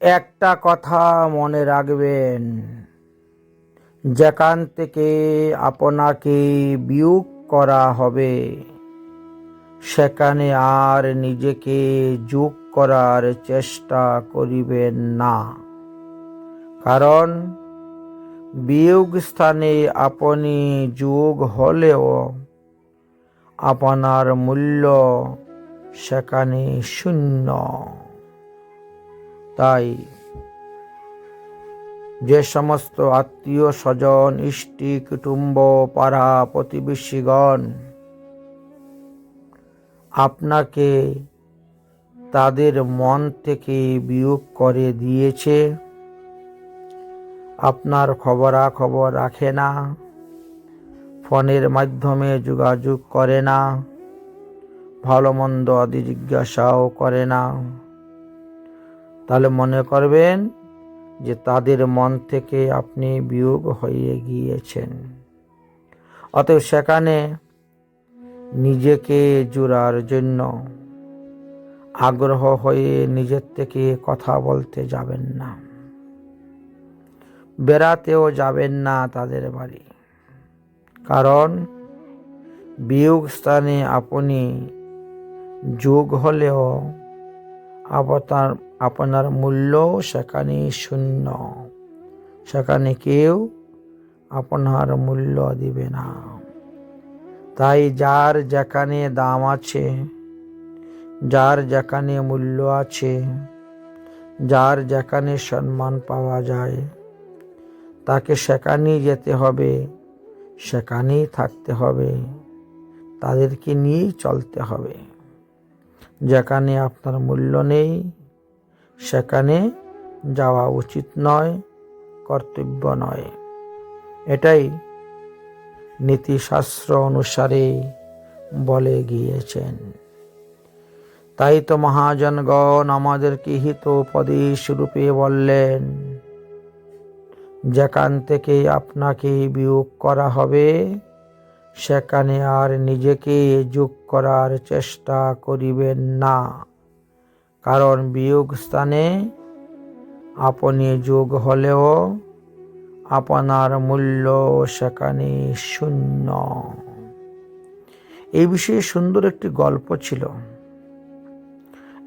একটা কথা মনে রাখবেন, যেখান থেকে আপনাকে বিয়োগ করা হবে, সেখানে আর নিজেকে যোগ করার চেষ্টা করিবেন না। কারণ বিয়োগ স্থানে আপনি যোগ হলেও আপনার মূল্য সেখানে শূন্য। তাই যে সমস্ত আত্মীয় স্বজন, ইষ্টি, কুটুম্ব, পাড়া প্রতিবেশীগণ আপনাকে তাদের মন থেকে বিয়োগ করে দিয়েছে, আপনার খবরাখবর রাখে না, ফোনের মাধ্যমে যোগাযোগ করে না, ভালো মন্দ আদি জিজ্ঞাসাও করে না। তাহলে মনে করবেন যে তাদের মন থেকে আপনি বিয়োগ হয়ে গিয়েছেন। অতএব সেখানে নিজেকে জোড়ার জন্য আগ্রহ হয়ে নিজের থেকে কথা বলতে যাবেন না। বেড়াতেও যাবেন না তাদের বাড়ি। কারণ বিয়োগ স্থানে আপনি যোগ হলেও আপনার আপনার মূল্য সেখানে শূন্য। সেখানে কেউ আপনার মূল্য দিবে না। তাই যার যেখানে দাম আছে, যার যেখানে মূল্য আছে, যার যেখানে সম্মান পাওয়া যায়, তাকে সেখানেই যেতে হবে, সেখানেই থাকতে হবে, তাদেরকে নিয়েই চলতে হবে। যেখানে আপনার মূল্য নেই, সেখানে যাওয়া উচিত নয়, কর্তব্য নয়। এটাই নীতিশাস্ত্র অনুসারে বলে গিয়েছেন। তাই তো মহাজনগণ আমাদেরকে হিত উপদেশ রূপে বললেন, যেখান থেকে আপনাকে বিয়োগ করা হবে সেখানে আর নিজেকে যোগ করার চেষ্টা করিবেন না। কারণ বিয়োগ স্থানে আপনি যোগ হলেও আপনার মূল্য সেখানে শূন্য। এই বিষয়ে সুন্দর একটি গল্প ছিল।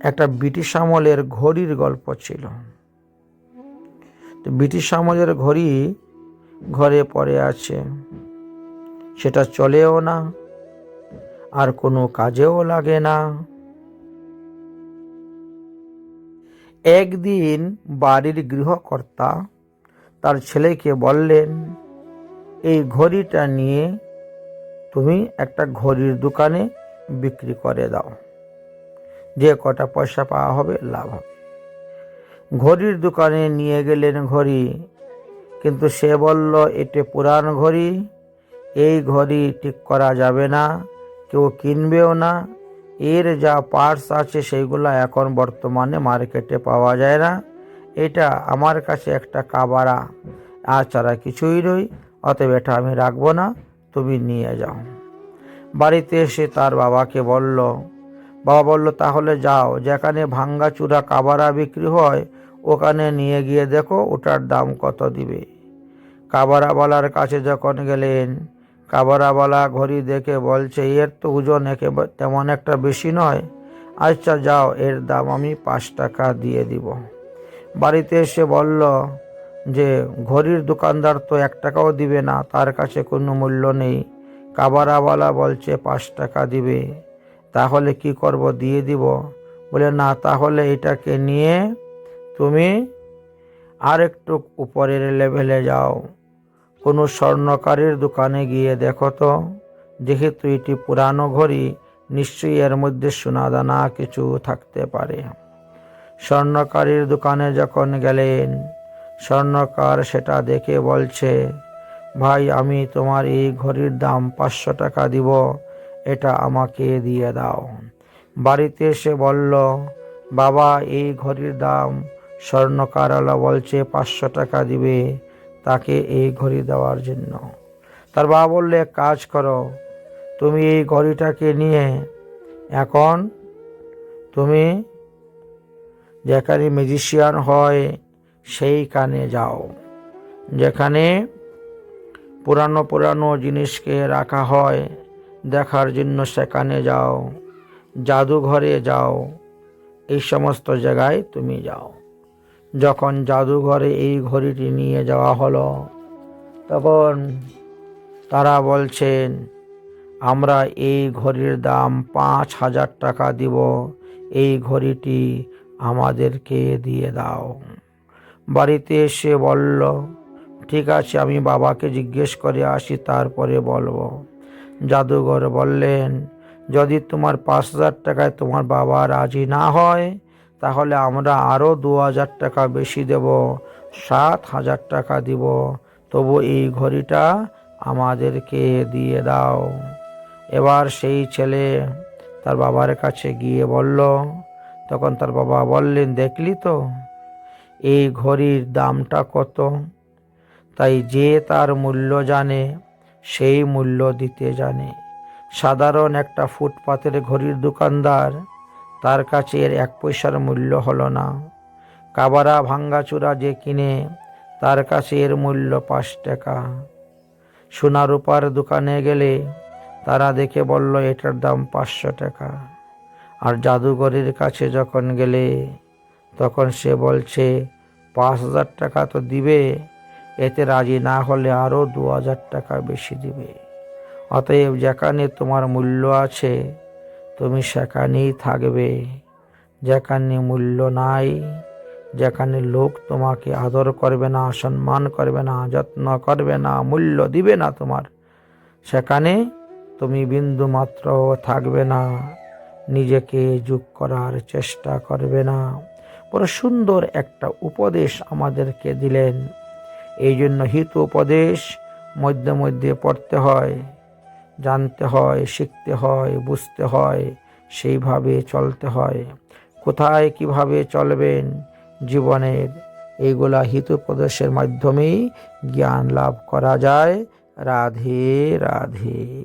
একটা ব্রিটিশ আমলের ঘড়ির গল্প ছিল। তো ব্রিটিশ আমলের ঘড়ি ঘরে পড়ে আছে। সেটা চলেও না, আর কোনো কাজেও লাগে না। একদিন বাড়ির গৃহকর্তা তার ছেলেকে বললেন, এই ঘড়িটা নিয়ে তুমি একটা ঘড়ির দোকানে বিক্রি করে দাও। যে কটা পয়সা পাওয়া হবে, লাভ হবে। ঘড়ির দোকানে নিয়ে গেলেন ঘড়ি, কিন্তু সে বলল, এটি পুরান ঘড়ি। এই ঘড়ি ঠিক করা যাবে না, কেউ কিনবেও না। এর যা পার্টস আছে সেইগুলো এখন বর্তমানে মার্কেটে পাওয়া যায় না। এটা আমার কাছে একটা কাবারা। আর ছাড়া কিছুই রই অতএব এটা আমি রাখব না, তুমি নিয়ে যাও। বাড়িতে এসে তার বাবাকে বলল, বাবা বলল, তাহলে যাও, যেখানে ভাঙ্গা চূড়া কাবারা বিক্রি হয়, ওখানে নিয়ে গিয়ে দেখো, ওটার দাম কত দিবে? কাবারাওয়ালার কাছে যখন গেলেন কাবারাওয়ালা ঘড়ি দেখে বলছে, এর তো ওজন একে তেমন একটা বেশি নয়। আচ্ছা যাও, এর দাম আমি পাঁচ টাকা দিয়ে দিব। বাড়িতে এসে বলল যে, ঘড়ির দোকানদার তো এক টাকাও দিবে না, তার কাছে কোনো মূল্য নেই। কাবারাওয়ালা বলছে, পাঁচ টাকা দিবে। তাহলে কি করব, দিয়ে দিব। বলে, না, তাহলে এটাকে নিয়ে তুমি আর একটু উপরের লেভেলে যাও। কোনো স্বর্ণকারের দোকানে গিয়ে দেখো তো। যেহেতু এটি পুরানো ঘড়ি, নিশ্চয়ই এর মধ্যে সোনাদানা কিছু থাকতে পারে। স্বর্ণকারীর দোকানে যখন গেলেন, স্বর্ণকার সেটা দেখে বলছে, ভাই, আমি তোমার এই ঘড়ির দাম পাঁচশো টাকা দিব, এটা আমাকে দিয়ে দাও। বাড়িতে এসে বলল, বাবা, এই ঘড়ির দাম স্বর্ণকারওয়ালা বলছে পাঁচশো টাকা দিবে। তাকে এই ঘড়ি দেওয়ার জন্য। তার বাবা বললে, "এক কাজ করো, তুমি এই ঘড়িটাকে নিয়ে এখন তুমি যেখানে ম্যাজিশিয়ান হয় সেইখানে যাও, যেখানে পুরানো পুরানো জিনিসকে রাখা হয় দেখার জন্য সেখানে যাও, জাদুঘরে যাও, এই সমস্ত জায়গায় তুমি যাও। যখন জাদুঘরে এই ঘড়িটি নিয়ে যাওয়া হলো, তখন তারা বলছেন, আমরা এই ঘড়ির দাম পাঁচ হাজার টাকা দিব। এই ঘড়িটি আমাদেরকে দিয়ে দাও। বাড়িতে এসে বলল, ঠিক আছে, আমি বাবাকে জিজ্ঞেস করে আসি, তারপরে বলব। জাদুঘর বললেন, যদি তোমার পাঁচ হাজার টাকায় তোমার বাবা রাজি না হয় তাহলে আমরা আরও দু হাজার টাকা বেশি দেব, সাত হাজার টাকা দিব। তবু এই ঘড়িটা আমাদেরকে দিয়ে দাও। এবার সেই ছেলে তার বাবার কাছে গিয়ে বলল, তখন তার বাবা বললেন, দেখলি তো, এই ঘড়ির দামটা কত? তাই যে তার মূল্য জানে, সেই মূল্য দিতে জানে। সাধারণ একটা ফুটপাতের ঘড়ির দোকানদার তার কাছে এর এক পয়সার মূল্য হলো না। কাবারা ভাঙ্গাচুরা যে কিনে, তার কাছে এর মূল্য পাঁচ টাকা। সোনা রূপার দোকানে গেলে তারা দেখে বলল, এটার দাম পাঁচশো টাকা। আর জাদুঘরের কাছে যখন গেলে, তখন সে বলছে, পাঁচ হাজার টাকা তো দিবে, এতে রাজি না হলে আরও দু হাজার টাকা বেশি দিবে। অতএব যেখানে তোমার মূল্য আছে তুমি সেখানেই থাকবে, যেখানে মূল্য নাই, যেখানে লোক তোমাকে আদর করবে না, সম্মান করবে না, যত্ন করবে না, মূল্য দিবে না তোমার। সেখানে তুমি বিন্দু মাত্র থাকবে না, নিজেকে যোগ করার চেষ্টা করবে না। বড় সুন্দর একটা উপদেশ আমাদেরকে দিলেন। এই জন্য হিত উপদেশ মধ্যে মধ্যে পড়তে হয়। জানতে হয়, শিখতে হয়, বুঝতে হয়, সেইভাবে চলতে হয়। কোথায় কীভাবে চলবেন? জীবনের এইগুলা হিতপ্রদেশের মাধ্যমেই জ্ঞান লাভ করা যায়। রাধে রাধে।